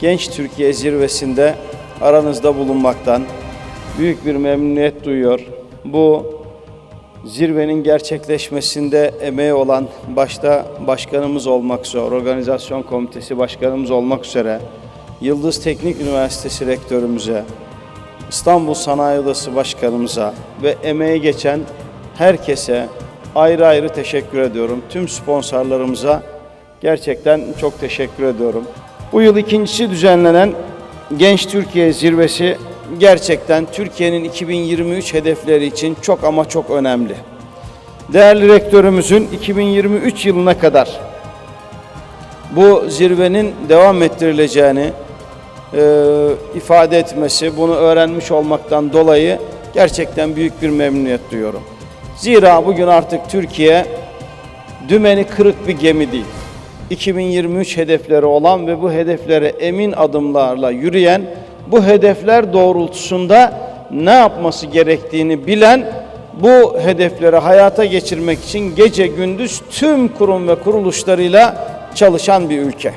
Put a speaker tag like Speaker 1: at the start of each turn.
Speaker 1: Genç Türkiye zirvesinde aranızda bulunmaktan büyük bir memnuniyet duyuyor. Bu zirvenin gerçekleşmesinde emeği olan başta başkanımız olmak üzere, organizasyon komitesi başkanımız olmak üzere, Yıldız Teknik Üniversitesi rektörümüze, İstanbul Sanayi Odası Başkanımıza ve emeği geçen herkese ayrı ayrı teşekkür ediyorum. Tüm sponsorlarımıza gerçekten çok teşekkür ediyorum. Bu yıl ikincisi düzenlenen Genç Türkiye Zirvesi gerçekten Türkiye'nin 2023 hedefleri için çok ama çok önemli. Değerli rektörümüzün 2023 yılına kadar bu zirvenin devam ettirileceğini e, ifade etmesi, bunu öğrenmiş olmaktan dolayı gerçekten büyük bir memnuniyet duyuyorum. Zira bugün artık Türkiye dümeni kırık bir gemi değil. 2023 hedefleri olan ve bu hedeflere emin adımlarla yürüyen, bu hedefler doğrultusunda ne yapması gerektiğini bilen, bu hedefleri hayata geçirmek için gece gündüz tüm kurum ve kuruluşlarıyla çalışan bir ülke.